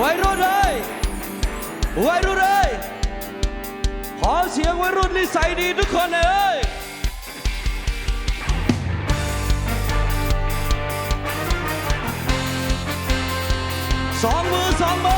วัยรุ่นเลยวัยรุ่นเลยขอเสียงวัยรุ่นนิสัยดีทุกคนเอ้ยสองมือสองมือ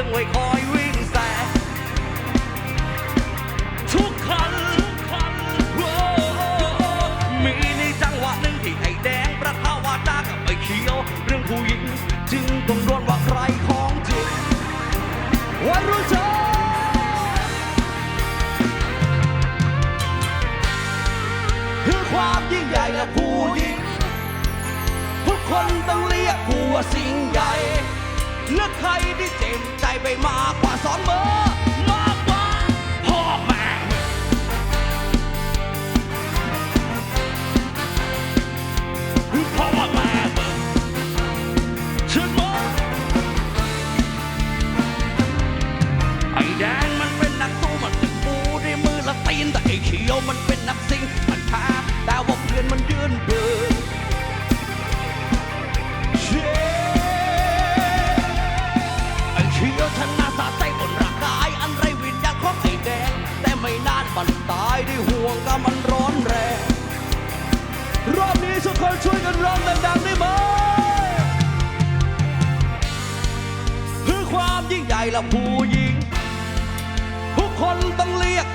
รื่องไว้คอยวิ่งแสทุกคันโอ้มีในจังหวะหนึ่งที่ไอ้แดงประทาวาตากับไอเขียว เรื่องผู้หญิงจึงต้องโดนว่าใครของจริงวัยรู้จักอคือความยิ่งใหญ่และผู้หญิง ทุกคนต้องเรียกกูว่าสิ่งใหญ่ เลือกใครที่เจ็บใจไปมากกว่าสองเบอร์ ช่วยกันร้องดังๆได้ไหมเพื่อความยิ่งใหญ่และผู้หญิง ทุกคนต้องเรียก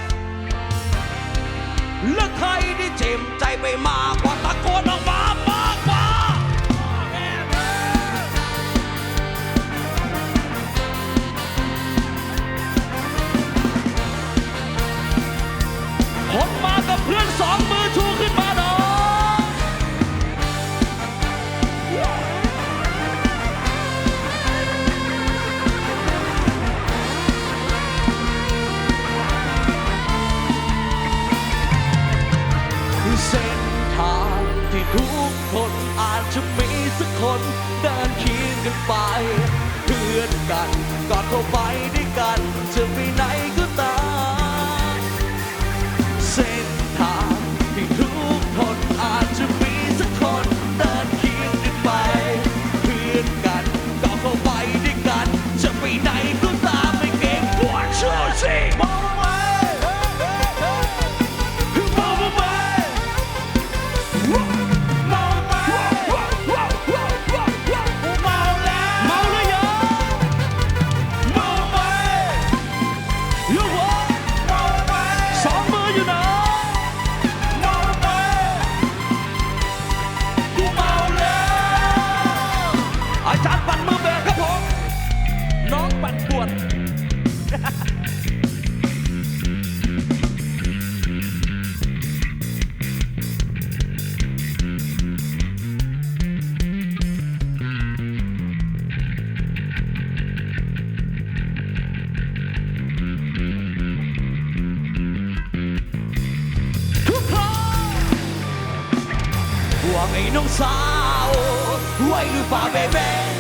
แลือกไทที่เจ็บใจไปมากกว่าตะโกนออกมา กันไป เพื่อนกันกอดเข้าไปด้วยกันจะมี さをワイルパベベ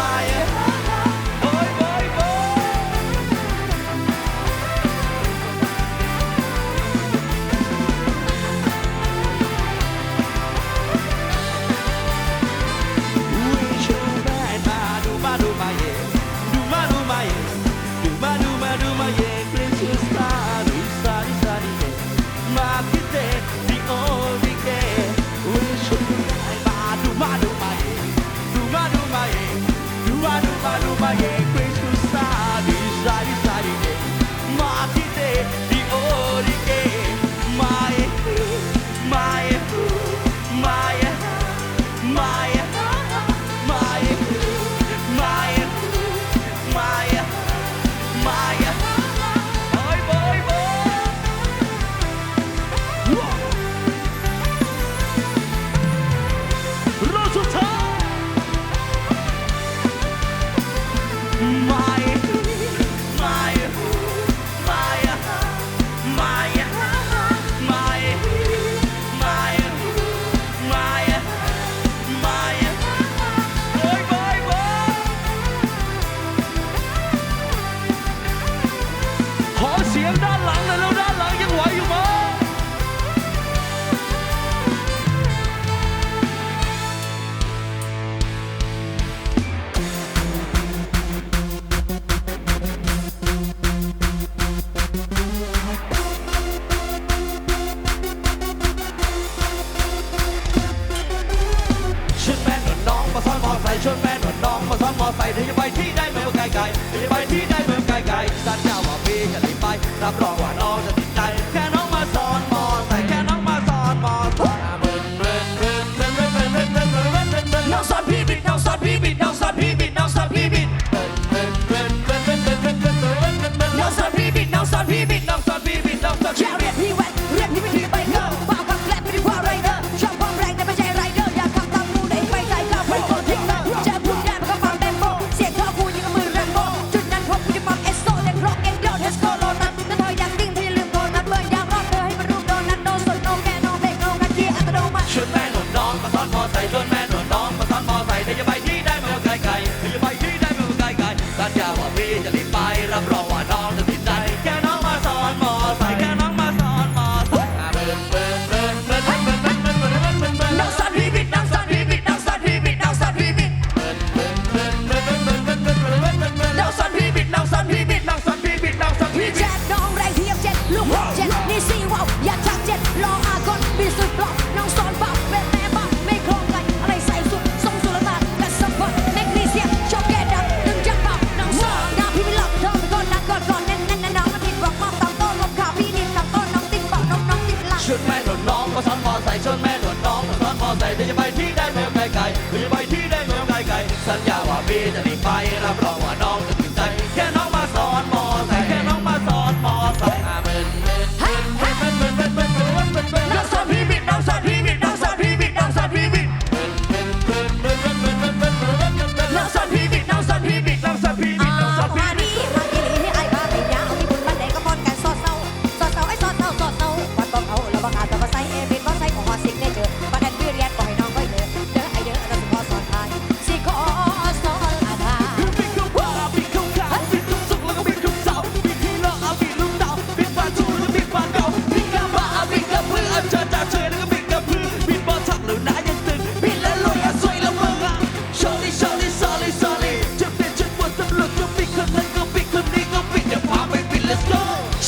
fire. allá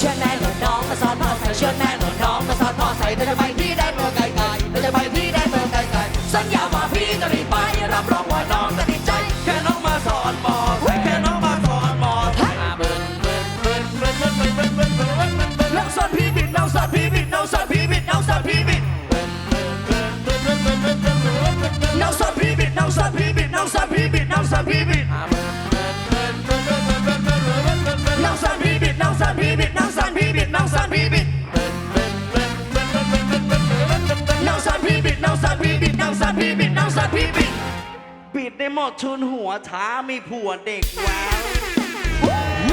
ชื่อแน่หนุน้องมาสอนพ่อใส่เชื่อแน่หนุน้องมาสอนพ่อใส่เราจะไปที่ได้เมืองไกลๆเราจะไปที่ได้เมืองไกลๆสัญญาว่าพี่จะรีบไปรับรองว่าน้องจะดีใจแค่น้องมาสอนหมอแค่น้องมาสอนหมอน้องสอนพี่บิดน้องสอนพี่บิดน้องสอนพี่บิดน้องสอนพี่บิดน้องสอนพี่บิดน้องสอนพี่บิดน้องสอนพี่บิดน้องสอนพี่บิด พี่บิดน้องสัวพี่บิดบิดได้หมดชุนหัวช้ามีผัวเด็กแวว